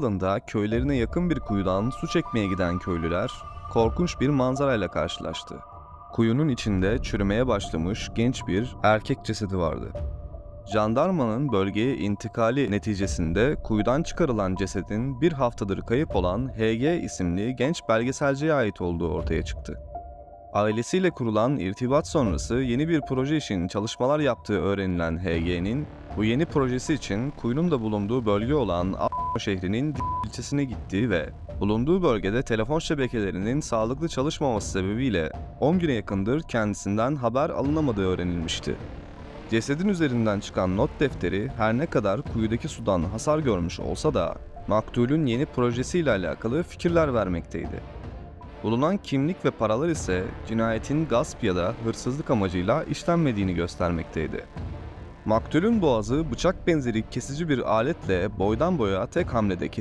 yılında köylerine yakın bir kuyudan su çekmeye giden köylüler korkunç bir manzarayla karşılaştı. Kuyunun içinde çürümeye başlamış genç bir erkek cesedi vardı. Jandarmanın bölgeye intikali neticesinde kuyudan çıkarılan cesedin bir haftadır kayıp olan HG isimli genç belgeselciye ait olduğu ortaya çıktı. Ailesiyle kurulan irtibat sonrası yeni bir proje için çalışmalar yaptığı öğrenilen HG'nin bu yeni projesi için kuyunun da bulunduğu bölge olan A şehrinin ilçesine gittiği ve bulunduğu bölgede telefon şebekelerinin sağlıklı çalışmaması sebebiyle 10 güne yakındır kendisinden haber alınamadığı öğrenilmişti. Cesedin üzerinden çıkan not defteri her ne kadar kuyudaki sudan hasar görmüş olsa da maktulün yeni projesiyle alakalı fikirler vermekteydi. Bulunan kimlik ve paralar ise cinayetin gasp ya da hırsızlık amacıyla işlenmediğini göstermekteydi. Maktulün boğazı bıçak benzeri kesici bir aletle boydan boya tek hamlede kesilmişti